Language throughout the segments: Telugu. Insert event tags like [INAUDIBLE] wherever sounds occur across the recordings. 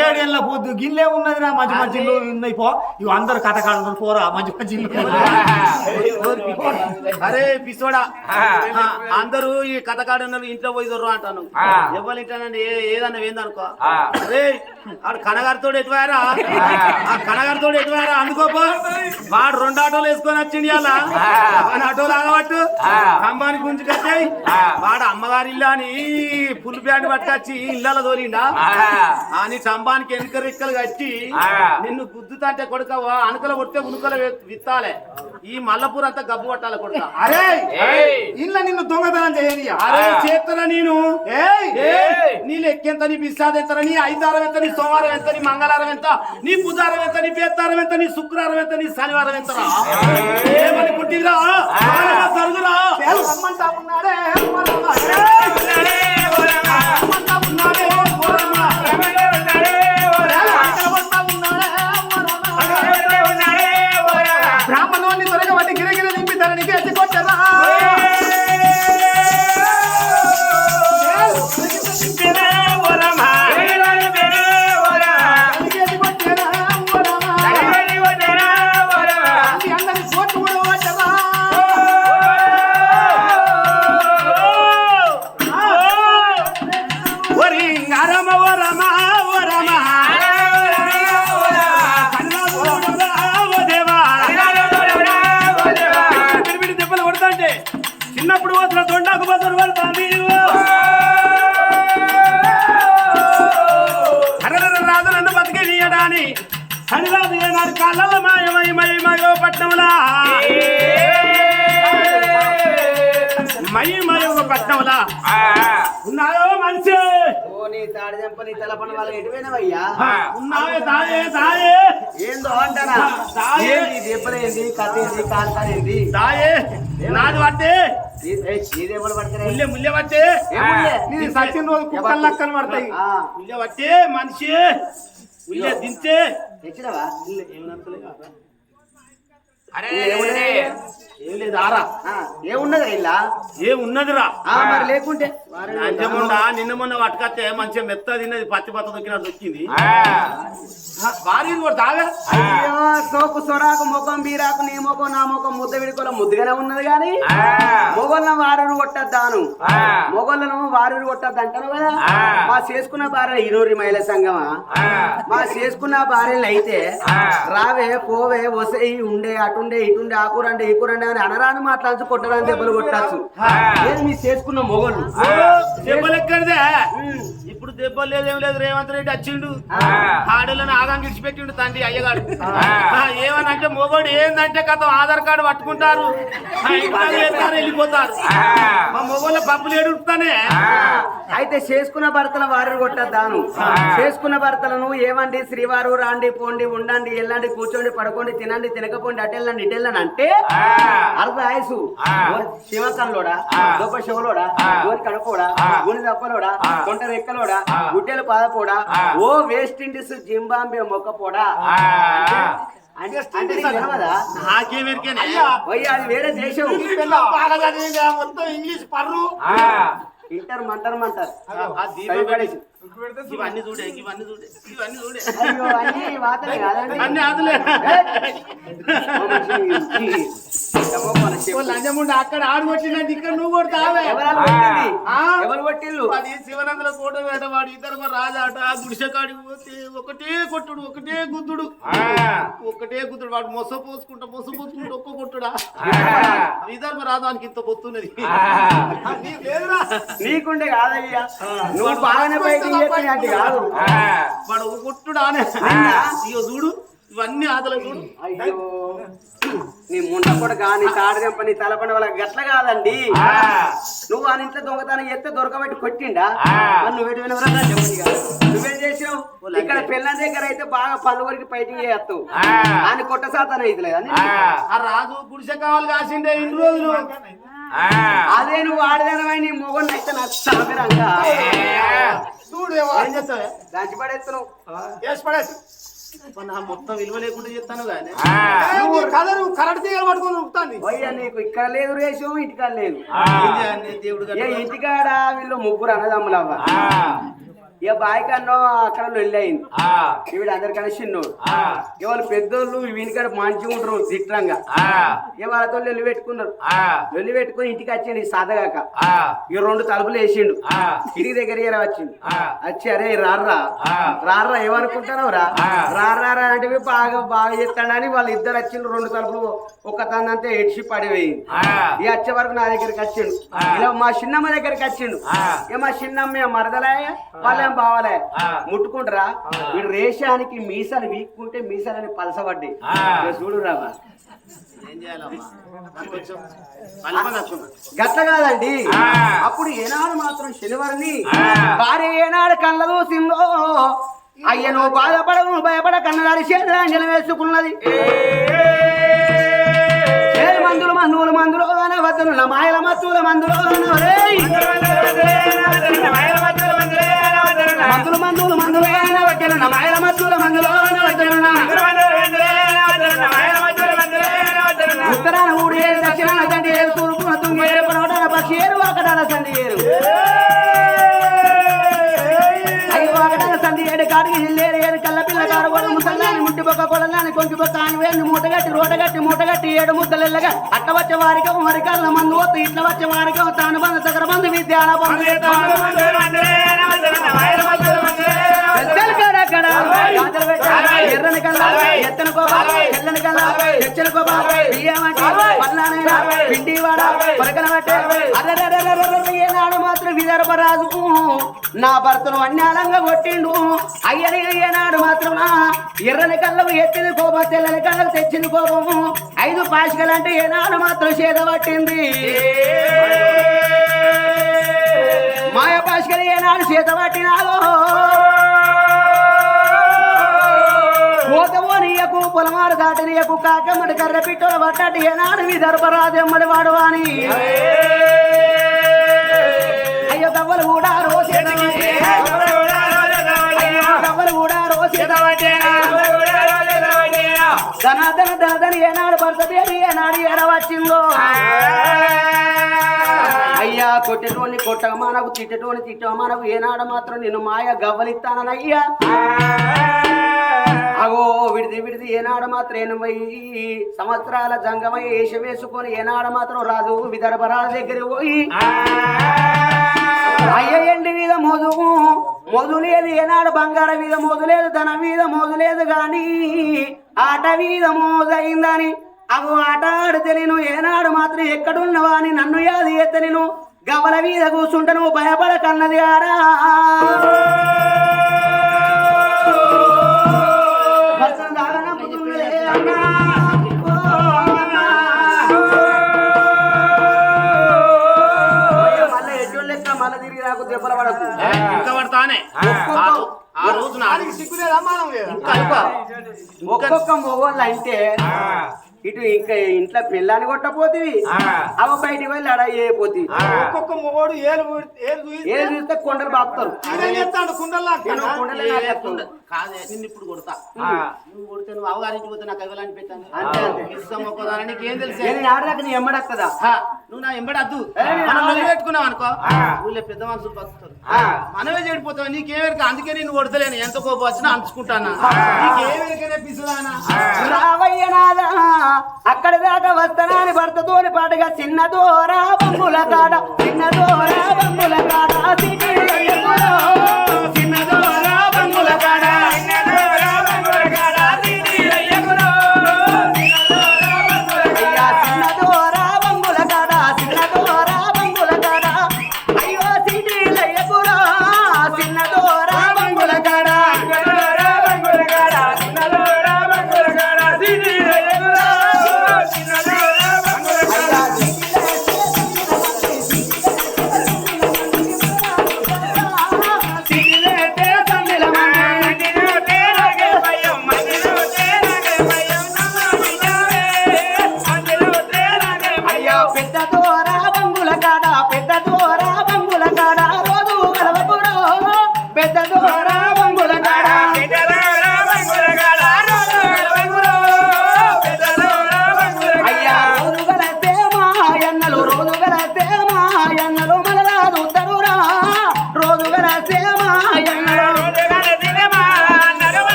ఏడేళ్ళ పొద్దు గిల్లే ఉన్నదిరా మంచి మంచి ఇల్లు ఉన్నాయి పో. ఇవి అందరు కథ కాడు పోరా మంచి మంచి ఇల్లు అరే పిసోడా. అందరూ ఈ కథకాడు ఇంట్లో పోయి దొర్రు అంటాను. ఎవరు ఇంటానండి ఏదన్నా ఏందనుకో. అరే ఆడు కనగారితో ఎటువారా? ఆ. కనగారితో ఎటువారా? అందుకోపో. వాడు రెండు ఆటోలు వేసుకొని వచ్చిండి అలా ఆటోలు ఆగబట్టు కంబానికి గుంజుకొచ్చాయి. వాడు అమ్మగారి ఇల్లు అని పుల్ ప్యాంట్ పట్టుకొచ్చి ఇళ్ళలో తోలిండా. అని చంబానికి ఎన్నిక రెక్కలు కట్టి నిన్ను గుద్దుతాంటే కొడుక అనకలు కొడితే ఉనుకలు విత్తాలే. ఈ మల్లపూర్ అంతా గబ్బు పట్టాలి కొడుక. అరే! ఇళ్ళ నిన్ను దొంగతనం చేయని అరే! చేస్తారా నేను? నీ లెక్కెంత నీ బిస్సాది ఎంత నీ ఐదారం ఎంత నీ సోమవారం ఎంత నీ మంగళవారం ఎంత నీ బుధవారం ఎంత నీ బేత్తారం ఎంత నీ శుక్రవారం ఎంత నీ శనివారం ఎంత ఏమని పుట్టిరా సరుగురా ఉన్నాడే ఒరి నరమ వరమ వరమ ఓ దెబ్బలు కొడతాంటే చిన్నప్పుడు పోతున్న దొండకు బదులు పడుతుంది అరరర రాజు నన్ను బతికే నీయడాని సరిరాజు ఏనాడు కాళ్ళ మాయమై మై మయో పట్నంలా మై మయో పట్నంలా ఓ నీ తాడి చెంప నీ తలపని వాళ్ళకి ఎటువైనవయ్యా? తాయే తాయే ఏందో అంటారా దాయే. ఏంది దెబ్బలేంది కథ ఏంది కాలుతారేంది? తాయే నాది పట్టే చీదేమలు పడతారే ముల్లె ముల్లె పట్టే ఏముంది? నీ సచిన రోజు కుక్కలు లక్కలు పడతాయి. ఆ, ముల్లె పట్టే మనిషి. ముల్లె దించే. తెచ్చినవా? అరే? ఏం లేదు ఆరా. ఆ, ఏమున్నది ఇలా? ఏం ఉన్నదిరా? ఆ, మరి లేకుంటే. నిన్న మొన్న పట్టుకొస్తే మంచిగా మెత్త తిన్నది పత్తి పత్త దొక్కినట్టు దొక్కింది. భార్య కూడా తాగా అయ్యో సోకు సొరాకు ముఖం బీరాకు నీ ముఖం నా ముఖం ముద్ద విడుకోల ముద్దుగానే ఉన్నది కానీ మొగోళ్ళను వారిని కొట్టద్దాను. మొగోళ్ళను వారిని కొట్టద్దు అంటాను కదా మా చేసుకున్న భార్య ఇరూరి మహిళ సంగమా? మా చేసుకున్న భార్యలు అయితే రావే పోవే వసే ఉండే అటుండే ఇటుండే ఆ కూరండే ఈ కూరండే అని అనరాని మాట్లాడుతూ కొట్టడానికి దెబ్బలు కొట్టచ్చు. ఏది మీ చేసుకున్న మొగోళ్ళు? దెబ్బలు ఎక్కడిదే? ఇప్పుడు దెబ్బలు లేదు లేదు రేవంత్ రెడ్డి వచ్చిండు. ఆడలను ఆగం గిడిచిపెట్టిండు తండ్రి అయ్యగాడు. ఏమనంటే మొగోడు ఏందంటే కథ ఆధార్ కార్డు పట్టుకుంటారు. వెళ్ళిపోతారు. మా మొగోళ్ళ పప్పులు ఏడుస్తానే. అయితే చేసుకున్న భర్తల వారిని కొట్టద్దాను. చేసుకున్న భర్తలను ఏమండి శ్రీవారు రాండి పోండి ఉండండి వెళ్ళండి కూర్చోండి పడుకోండి తినండి తినకపోండి అటెళ్ళండి ఇటెళ్ళండి అంటే అర్ధ ఆయుసు. శివకల్లోడా గొప్ప శివలోడా గోరి కడపోడా గుని దప్పలోడా తొంట రెక్కలోడా గుడ్డెలు పాదపోడా ఓ వెస్ట్ ఇండీస్ జింబాంబే మొక్కపోడా. వేరే దేశం? మొత్తం ఇంగ్లీష్ పర్రు. ఇంటర్ మంటర్ మంటారు. ఇవన్నీ చూడే ఇవన్నీ చూడే ఇవన్నీ చూడే. అన్ని ఆదులే. లంజముండ అక్కడ ఆడు కొట్టినట్టు ఇక్కడ నువ్వు కొడతావే? ఎవరు కొట్టిల్లు? అది శివనందుల కోట వేటవాడు ఇద్దరు రాజాట గుడిసె కాడికి పోతే ఒకటే కొట్టుడు ఒకటే గుద్దుడు. ఒకటే గుద్దుడు వాడు మొస పోసుకుంటా మొస పోసుకుంటా ఒక్క కొట్టుడా? విదర్భ రాజానికి ఇంత పొత్తున్నది? నీకుండే కాదయ్యా. నువ్వు బాగానే పైకి చేస్తున్నట్టు కాదు. వాడు ఒక కొట్టుడా అనే ఇగో చూడు ఇవన్నీ ఆదల చూడు. అయ్యో. నీ ముండ కూడా కానీ తాడదెంప నీ తలపండ వాళ్ళకి గట్ల కాదండి. నువ్వు ఆ ఇంట్లో దొంగతనం చేస్తే దొరకబెట్టి కొట్టిండా? మరి నువ్వు ఎటు వినవరా నా ఇక. నువ్వేం చేసినావు? ఇక్కడ పిల్లల దగ్గర అయితే బాగా పళ్ళు వరకు ఫైటింగ్ చేస్తావు. అని కొట్ట సాతానం అయితే ఆ. రాజు గుడిసె కావాలి కాసిండే ఇన్ని రోజులు. అదే నువ్వు ఆడదానమై నీ మొగన్ అయితే నాకు సామిరంగా చూడు ఏం చేస్తావే? దంచి పడేస్తున్నావు. వేసి పడేసి. మరి నా మొత్తం విలువ లేకుండా చెప్తాను కానీ నువ్వు కథ నువ్వు కరెంట్ తీగలు పట్టుకొని ఉప్పుతాంది పోయ్యా నీకు ఇక్కడ లేదు రేషం ఇంటికాడ లేదు. దేవుడు? ఇంటికాడ వీళ్ళు ముగ్గురు అన్నదమ్ములు అవ్వ ఇక బాయ్ కన్నో అక్కడ అయింది. ఈవిడ అందరికన్నా చిన్నోడు. ఇవాళ పెద్దోళ్ళు వీనికాడ మంచిగా ఉంటారు తిట్టంగా ఇక వాళ్ళతో లొల్లి పెట్టుకున్నారు. లొల్లి పెట్టుకుని ఇంటికి వచ్చిండు ఈ సాధగాక ఇక రెండు తలుపులు వేసిండు. ఇంటికి దగ్గర వచ్చిండు వచ్చి అరే రారా రారా ఏమనుకుంటున్నావు రా? రారా రా అంటే బాగా బాగా చెప్తాడని వాళ్ళు ఇద్దరు వచ్చిండు రెండు తలుపులు ఒక తందంతా ఎడిచి పడిపోయింది. ఈ వచ్చే వరకు నా దగ్గరికి వచ్చిండు. ఇలా మా చిన్నమ్మ దగ్గరికి వచ్చిండు. ఇక మా చిన్నమ్మ మరదలే వాళ్ళేం బావాలే. ముట్టుకుంటారా? వీడు రేషానికి మీసాలు వీక్కుంటే మీసాలని పలసబడ్డాయి ఇక చూడు వస్తున్నా. గట్ల కాదండి. అప్పుడు ఏనాడు మాత్రం శనివారిని భార్య ఏనాడు కళ్ళ చూసిందో అయ్య నువ్వు బాధపడవు నువ్వు భయపడ కన్నదారి చేతులు వేసుకున్నది. ఏ. మందులు మందులు మందులు మాయల మత్తుల మందులు. మందులు మందులు మందులు వద్దుల మాయల మత్తుల మందులు ఉత్తరాన ఊడి ఏరు దక్షిణాన తండ్రి ఏరు తూర్పున తుంగి ఏరు పడవటాన పక్షి ఏరు ఒకటాన సంధి ఏరు ఐదు ఒకటాన సంధి ఏడు కాడికి ఇల్లేరు ఏరు కల్ల పిల్ల కారు కూడా ముసల్లాని ముట్టి బొక్క కొడలాని కొంకి బొక్క అని వేణి మూటగట్టి రోటగట్టి మూటగట్టి ఏడు ముద్దలెల్లగా. అట్ట వచ్చే వారికం మరి మందు వద్దు ఇట్ల వచ్చే వారికం తాను బంధు సగర బంధు విద్యాల బంధు తెల్లని కళ్ళ తెచ్చని కోప బియ్యమంటే పల్లానైనా పిండి వాడ పరకన పట్టే అర్రర్రర్రర్రర్ర ఏనాడు మాత్రం విదర్భరాజు నా భర్తను అన్యాలంగా కొట్టిండు. అయ్యని ఏనాడు మాత్రం నా ఎర్రని కళ్ళకు ఎత్తిన కోపం తెల్లని కళ్ళకు తెచ్చిన కోపము ఐదు పాశికలంటే ఏనాడు మాత్రం చేద పట్టింది. మాయ పాశికలు ఏనాడు చేత పట్టినాదో కోతమోనియకు పొలమారు దాటనీయకు కాకమ్మడి కర్ర పిట్టోల పట్టాటి ఏనాడు మీ దర్భరాజమ్మడి వాడు అని అయ్యో తవ్వలు కూడా రోజు అయ్యో కూడా రోజు సనాతన దాదని ఏనాడు పడుతుంది ఏనాడు ఎడవచ్చిందో అయ్యా కొట్టేటోని కొట్టక మనకు తిట్టేటోని తిట్టక ఏనాడు మాత్రం నేను మాయ గవ్వలిస్తానయ్యా అగో విడిది విడిది ఏనాడు మాత్రం ఎనభై సంవత్సరాల జంగమై వేష వేసుకొని ఏనాడు మాత్రం రాజు విదర్భరాజు దగ్గర పోయి. అయ్యండి మీద మోదుగు మోదు లేదు ఏనాడు బంగారం మీద మోదు లేదు మీద మోదు లేదు గాని ఆట మీద మోదైందని. అవు ఆట ఆడితే నేను ఏనాడు మాత్రం ఎక్కడున్నవా అని నన్ను యాది ఎత్త నేను గవల మీద కూర్చుంటను భయపడకన్నది ఆరా ఆ రోజు నాలుగు సిగ్గులేదా మానం లేదా ఒక్కొక్క మొగోళ్ళు అంటే ఇటు ఇంకా ఇంట్లో పిల్లని కొట్టపోతివి. అవ బయటికి వెళ్ళి అడ అయిపోతుంది ఒక్కొక్క మొగోడు ఏలు ఏలు చూస్తే కొండలు బాపుతారు. ఏ. కాదే నిన్ను ఇప్పుడు కొడతా. నువ్వు కొడితే నువ్వు అవగారించి పోతే నాకు ఎవరు పెట్టాను. అంతే, అంతే. ఇస్తాం ఒక్కదాని నీకేం తెలుసు? నేను ఆడదాకా నీ హా, నువ్వు నా ఎంబడద్దు ఏ, మనం ఆడలే. మొదలు పెట్టుకున్నాం అనుకో. ఊళ్ళో పెద్ద మనుషులు బతుకుతారు. మనమే చెడిపోతావు నీకేమెరక అందుకే నేను కొడతలేను. ఎంత కోపం వచ్చినా అంచుకుంటానా? నీకేమెరకనే పిసుదానా రావయ్య నాదా అక్కడ దాకా వస్తానని భర్తతోని పాటుగా చిన్న దోరా బొమ్ముల కాడ చిన్న దోరా బొమ్ముల కాడ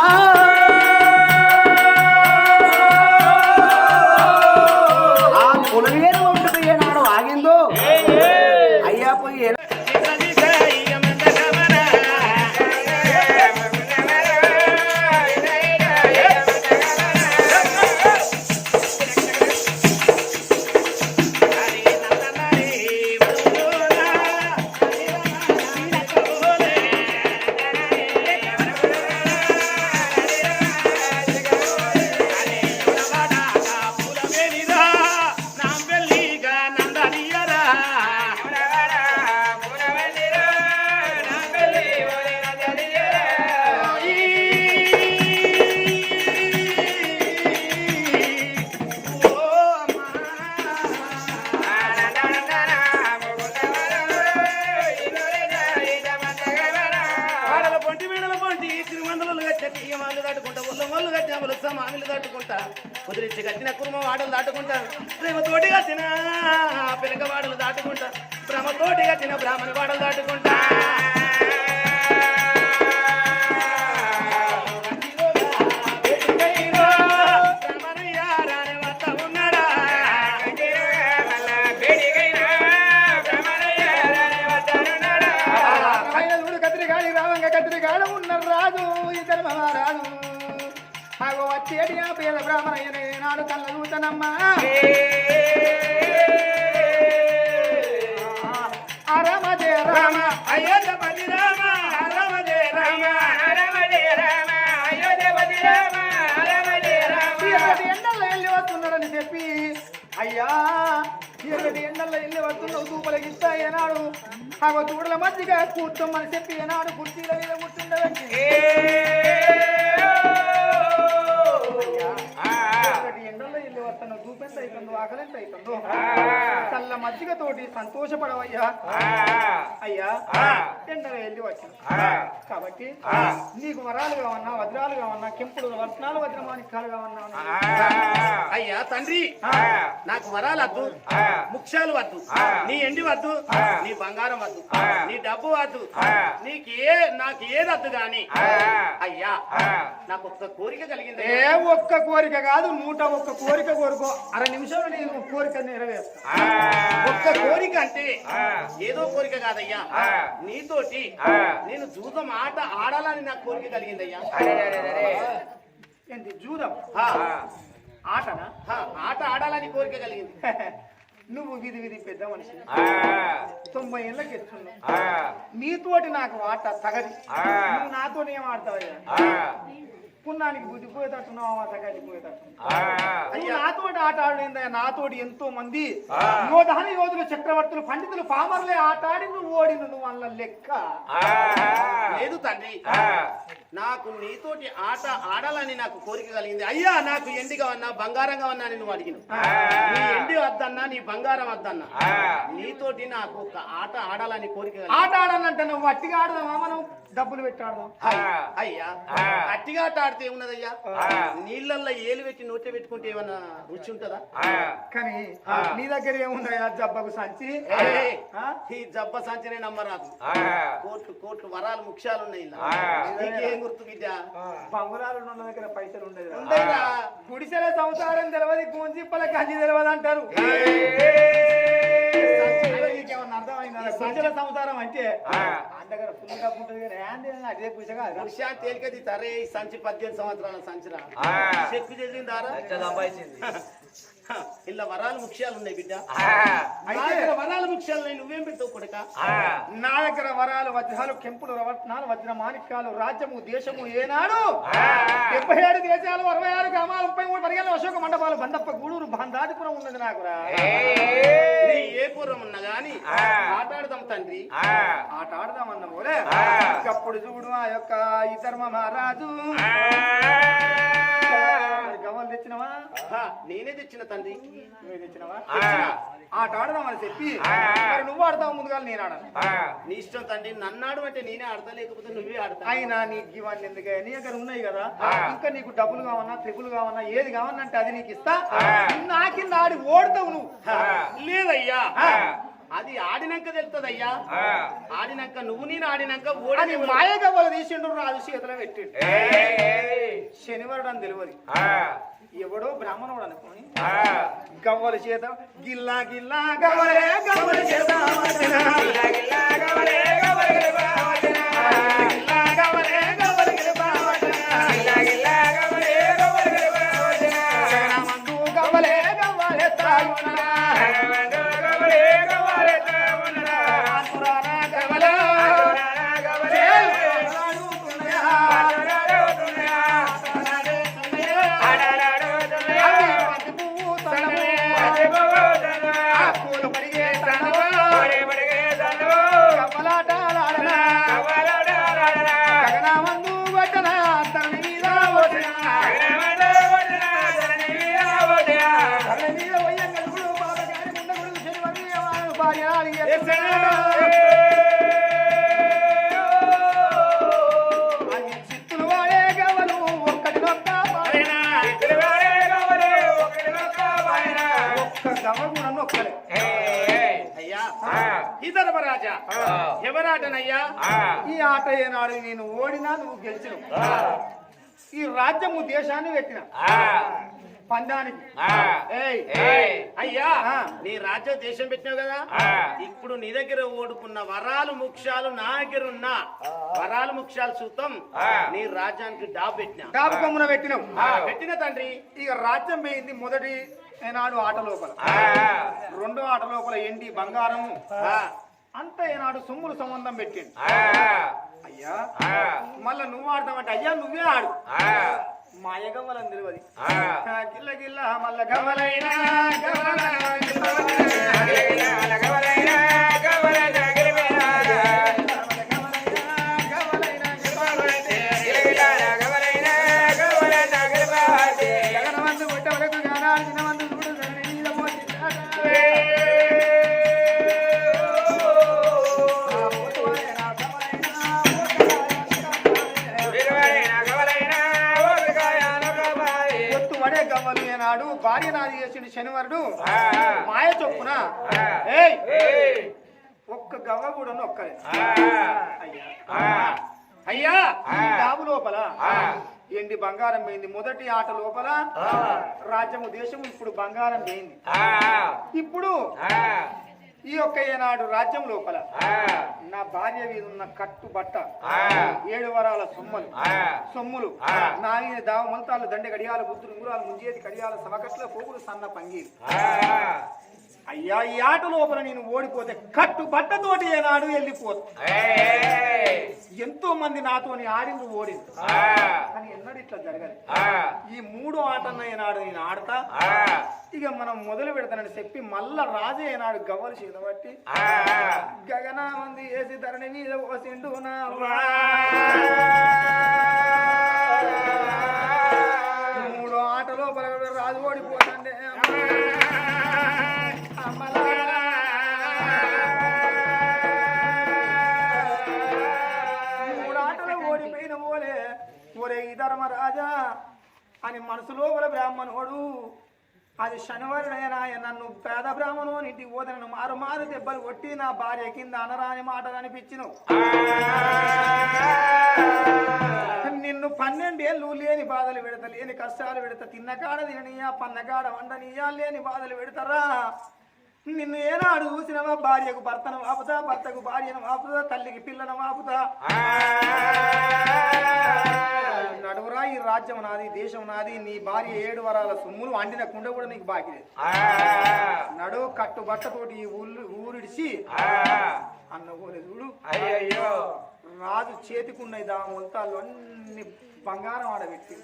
ah. ఎండల్లో వెళ్ళి వస్తున్నావు దూపలకి ఏనాడు అగో దూడల మధ్యగా కూర్చోమని చెప్పి ఏనాడు కుర్చీల మీద కూర్చుండవచ్చు వస్తున్నావు దూపెంత అవుతుందో ఆకలింత అవుతుందో చల్ల మజ్జిగ తోటి సంతోషపడవయ్యా అయ్యా ఎండలో వెళ్ళి వచ్చాను కాబట్టి నీకు వరాలు కావన్నా వజ్రాలు కావన్నా కెంపుడు రత్నాలు వజ్రమాణిక్యాలు కావన్నా అయ్యా తండ్రి నాకు వరాలు వద్దు ముఖ్యాలు వద్దు నీ ఎండి వద్దు నీ బంగారం వద్దు నీ డబ్బు వద్దు నీకు ఏ నాకు ఏది వద్దు గాని అయ్యా నాకు ఒక్క కోరిక కలిగింది. ఏ ఒక్క కోరిక కాదు నూట ఒక్క కోరిక కోరుకో. అర నిమిషంలో నేను కోరిక ఒక్క కోరిక అంటే ఏదో కోరిక కాదయ్యా. నీతోటి నేను జూదం ఆట ఆడాలని నాకు కోరిక కలిగిందయ్యా. ఏంటి జూదం? ఆటనా? ఆట ఆడాలని కోరిక కలిగింది. [LAUGHS] నువ్వు విధి విధి పెద్ద మనిషి. తొంభై ఏళ్ళకి ఎత్తున్నావు నీతోటి నాకు ఆట తగది. నువ్వు నాతోటి ఏం ఆడతావయ్యా? పున్నానికి బుద్ధి పోయేటట్టున్నావు తగది పోయేటట్టు నువ్వు నాతోటి ఆట ఆడలేదయ్యా నాతోటి ఎంతో మంది యోధాని యోధులు చక్రవర్తులు పండితులు పామర్లే ఆట ఆడి నువ్వు ఓడిన నువ్వు అన్న లెక్క. లేదు తండ్రి. నాకు నీతోటి ఆట ఆడాలని నాకు కోరిక కలిగింది. అయ్యా నాకు ఎండిగా ఉన్నా బంగారంగా ఉన్నా నువ్వు అడిగిన నీ ఎండి వద్దన్నా నీ బంగారం వద్దన్నా. నీతోటి నాకు ఒక ఆట ఆడాలని కోరిక ఆట ఆడాలంటే నువ్వు వట్టిగా ఆడదామా? మనం డబ్బులు పెట్టి ఆడదాం. అయ్- అయ్యా అట్టిగా ఆట ఆడితే ఏమున్నదయ్యా నీళ్ళల్లో ఏలు పెట్టి నోట్లో పెట్టుకుంటే ఏమన్నా రుచి ఉంటుందా? కానీ నీ దగ్గర ఏముందయ్యా జబ్బకు సంచి? ఈ జబ్బ సంచనే నమ్మరాదు. కోట్లు కోట్లు వరాలు ముఖ్యాలు ఉన్నాయి ఇలా. నీకేం గుర్తు బిడ్డ? బంగుళాలు ఉన్న దగ్గర పైసలు ఉండదు గుడిసెల సంసారం తెలియదు గోంజిప్పల కంచి తెలియదు అంటారు అదే నీకేమన్నా అర్థమైందా? గుడిసెల సంసారం అంటే ఆ. దగ్గర ఫుల్ డబ్బు ఉంటుంది కానీ ఏంది అదే గుడిసెగా విషయా తేలికది తరే ఈ సంచి పద్దెనిమిది సంవత్సరాల సంచిరా చెక్కు చేసిందారా ఇలా వరాలు ముఖ్యాలు ఉన్నాయి బిడ్డ. నా దగ్గర వరాలు ముఖ్యాలు ఉన్నాయి నువ్వేం పెట్టావు కొడుక? నా దగ్గర వరాలు వజ్రాలు కెంపులు రవట్నాలు వజ్ర మాణిక్యాలు రాజ్యము దేశము ఏనాడు? డెబ్బై ఏడు దేశాలు అరవై ఆరు గ్రామాలు ముప్పై మూడు పరిగెల అశోక మండపాలు బందప్ప గూడూరు బందాదిపురం ఉన్నది నాకురా నీ ఏ పూర్వం ఉన్నా గాని ఆటాడదాం తండ్రి. ఆట ఆడదామన్న పోలే అప్పుడు చూడు ఆ యొక్క ఈ ధర్మ మహారాజు గవ్వలు తెచ్చినవా? నేనే తెచ్చిన తండ్రి. నువ్వు తెచ్చినవా? ఆ. ఆట ఆడదామని చెప్పి. మరి నువ్వు ఆడతావు ముందుగా నేను ఆడాను నీ ఇష్టం తండ్రి నన్ను ఆడు అంటే నేనే ఆడతా లేకపోతే నువ్వే ఆడతా. అయినా నీకు ఇవన్నీ ఎందుకే నీ దగ్గర ఉన్నాయి కదా. ఇంకా నీకు డబ్బులు కావన్నా ట్రిపుల్ కావన్నా ఏది కావన్నా అంటే అది నీకు ఇస్తా. నా కింద ఆడి ఓడతావు నువ్వు. లేదయ్యా. అది ఆడినాక తెలుస్తుందయ్యా ఆడినాక నువ్వు నేను ఆడినాక ఓడి మాయ గవ్వలు తీసిండు రాజు చేతిలో పెట్టిండు శనివారం అని తెలియదు ఎవడో బ్రాహ్మణుడు అనుకోని. గవ్వల చేత గిల్లా గిల్లా గవ్వలే గవ్వల చేత. గిల్లా గవ్వలే గవ్వల. అయ్యా ఈ ధర్మరాజా ఎవరాటనయ్యా ఈ ఆట ఏనాడు నేను ఓడినా నువ్వు గెలిచినావు. ఈ రాజ్యము దేశాన్ని పెట్టిన పందానికి. అయ్యా. నీ రాజ్య దేశం పెట్టినావు కదా? ఇప్పుడు నీ దగ్గర ఓడుకున్న వరాలు ముఖ్యాలు నా దగ్గర ఉన్న. వరాలు ముఖ్యాలు చూద్దాం. నీ రాజ్యానికి డాబు పెట్టినా. డాబు కొమ్మున పెట్టినావు. పెట్టిన తండ్రి. ఇక రాజ్యం పోయింది మొదటి ఏనాడు ఆట లోపల. రెండో ఆట లోపల ఎండి బంగారము అంత ఏనాడు సొమ్ములు సంబంధం పెట్టిండు. అయ్యా మళ్ళా నువ్వు ఆడతావంటే అయ్యా నువ్వే ఆడు. మాయ గవ్వలని తెలియదు గిల్ల గిల్ల మల్ల గవ్వలైనా గవ్వలైనా, శనివారుడు మాయ చొప్పున ఒక్క గవ్వ కూడా ఒక్కలే అయ్యా. డాబు లోపల ఎండి బంగారం పోయింది? మొదటి ఆట లోపల రాజ్యము దేశము ఇప్పుడు బంగారం పోయింది. ఇప్పుడు ఈ యొక్క ఏనాడు రాజ్యం లోపల నా భార్య మీద ఉన్న కట్టు బట్ట ఏడు వరాల సొమ్మలు సొమ్ములు నా మీద దావ మంతాలు దండ గడియాల బుద్ధులు ఉంగురాలు ముంజేది కడియాల సమకట్ల పోగులు సన్న పంగీలు. అయ్యా ఈ ఆట లోపల నేను ఓడిపోతే కట్టు బట్టతోటి ఏనాడు వెళ్ళిపోతా. ఎంతో మంది నాతోని ఆడింది ఓడింది. కానీ ఎన్నడూ ఇట్లా జరగదు ఈ మూడో ఆటన్న ఏనాడు నేను ఆడతా. ఇక మనం మొదలు పెడతానని చెప్పి మళ్ళా రాజే ఏనాడు గవ్వలు చేతబట్టి గగన మంది వేసి ధరణి మీద పోసిండు నా అని మనసులో గల బ్రాహ్మణుడు. అది శనివారుడైనా నన్ను పేద బ్రాహ్మణుని ఇంటికి ఓదనను మారు మారు దెబ్బలు కొట్టి నా భార్య కింద అనరాని మాటలు అనిపించిన. నిన్ను పన్నెండేళ్ళు లేని బాధలు పెడత లేని కష్టాలు పెడతా తిన్న కాడ తిననీయా పన్నకాడ వండనీయా లేని బాధలు పెడతారా? నిన్ను ఏనాడు చూసినవా? భార్యకు భర్తను వాపుతా భర్తకు భార్యను వాపుతా తల్లికి పిల్లను వాపుతా రాజ్యం నాది దేశం నాది నీ భార్య ఏడు వరాల సొమ్ములు వండిన కుండ కూడా నీకు బాకీ లేదు. నడు కట్టు బట్టతోటి ఈ ఊళ్ళు ఊరిడిచి అన్న ఊరే చూడు. అయ్యయ్యో. రాజు చేతికున్న దా మొలతాలు అన్ని బంగారం ఆడబెట్టి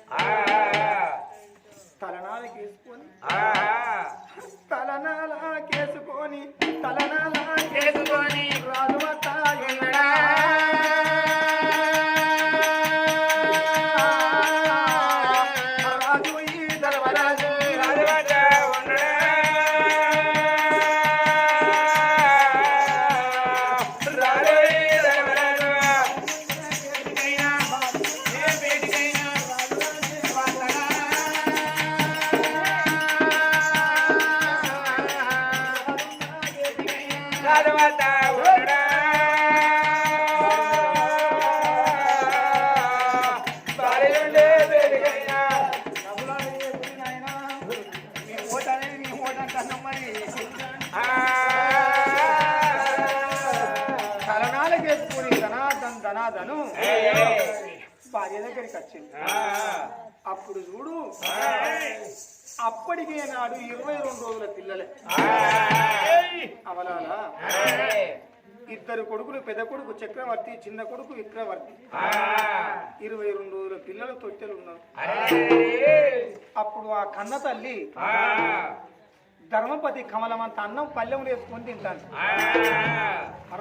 వేసుకొని తలనాలకేసుకొని తలనాలకేసుకొని రాజు ఈ ఇద్దరు కొడుకులు పెద్ద కొడుకు చక్రవర్తి చిన్న కొడుకు విక్రవర్తి. ఇరవై రెండు రోజుల పిల్లలు తొట్టెలు ఉన్నారు. అప్పుడు ఆ కన్న తల్లి. ధర్మపతి కమలమంత అన్నం పల్లెం వేసుకొని తింటాను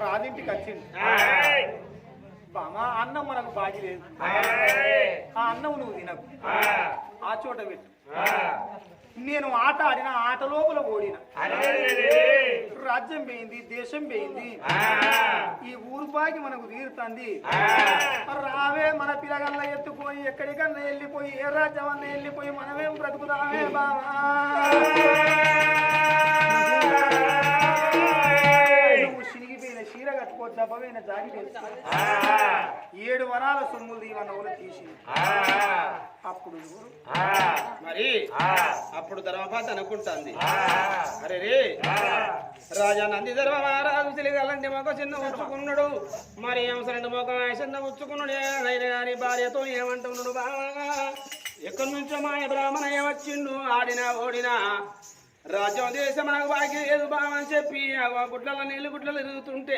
రాదింటికి వచ్చింది. బామా అన్నం మనకు బాగి లేదు. ఆ అన్నం నువ్వు తినకు ఆ. చోట పెట్టు. నేను ఆట ఆడిన ఆట లోపల ఓడిన. రాజ్యం పోయింది దేశం పోయింది. ఈ ఊరు బాగి మనకు తీరుతుంది. రావే మన పిల్లగల్ల ఎత్తుకొని ఎక్కడికన్నా వెళ్ళిపోయి ఏ రాజ్యం అన్న వెళ్ళిపోయి మనమేం బ్రతుకుతామే బావా దెబ్బమైన జాగి. ఏడు వరాల సొమ్ములు దీవన్న తీసి ఆ. అప్పుడు. మరి ఆ. అప్పుడు ధర్మపాత అనుకుంటాంది ఆ. అరే రే ఆ. రాజా నంది ధర్మ మహారాజు సిలిగలంటి మొక్క చిన్న ఉంచుకున్నాడు మరి ఏమసరండి మొక్క చిన్న ఉంచుకున్నాడు అయినా కానీ భార్యతో ఏమంటున్నాడు బాగా ఎక్కడి నుంచో మాయ బ్రాహ్మణ ఏమొచ్చిండు ఆడినా ఓడినా రాజ్యం దేశం మనకు బాకీ లేదు బావ అని చెప్పి ఆ గుడ్లలో నీళ్ళు గుడ్లలో తిరుగుతుంటే